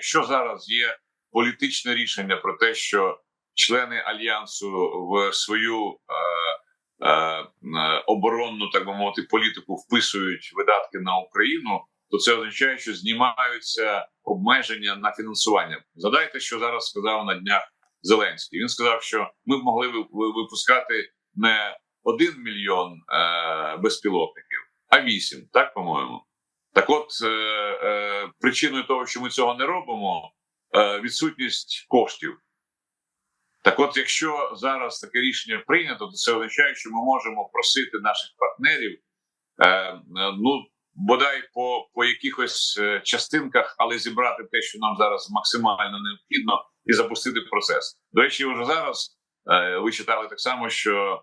якщо зараз є політичне рішення про те, що члени альянсу в свою е, е, е, оборонну, так би мовити, політику вписують видатки на Україну, то це означає, що знімаються обмеження на фінансування. Згадайте, що зараз сказав на днях Зеленський. Він сказав, що ми б могли ви- ви- випускати не один мільйон е, безпілотників, а вісім, так по-моєму. Так, от е, е, причиною того, що ми цього не робимо, е, відсутність коштів. Так, от, якщо зараз таке рішення прийнято, то це означає, що ми можемо просити наших партнерів, ну бодай по, по якихось частинках, але зібрати те, що нам зараз максимально необхідно, і запустити процес. До речі, вже зараз ви читали так само, що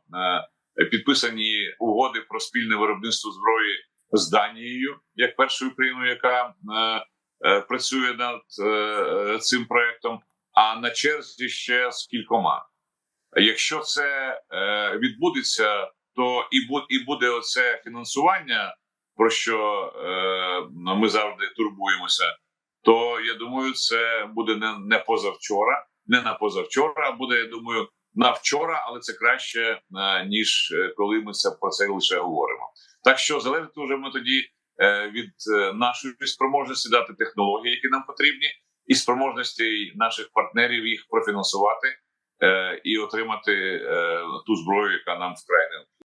підписані угоди про спільне виробництво зброї з Данією, як першою країною, яка е, е, працює над е, е, цим проектом, а на черзі ще з кількома. Якщо це е, відбудеться, то і, бу- і буде оце фінансування, про що е, ми завжди турбуємося. То я думаю, це буде не, не позавчора, не на позавчора, а буде, я думаю, на вчора, але це краще е, ніж коли ми це про це лише говоримо. Так що залежить вже ми тоді е, від е, нашої спроможності дати технології, які нам потрібні, і спроможності наших партнерів їх профінансувати е, і отримати ту зброю, яка нам вкрай необхідна.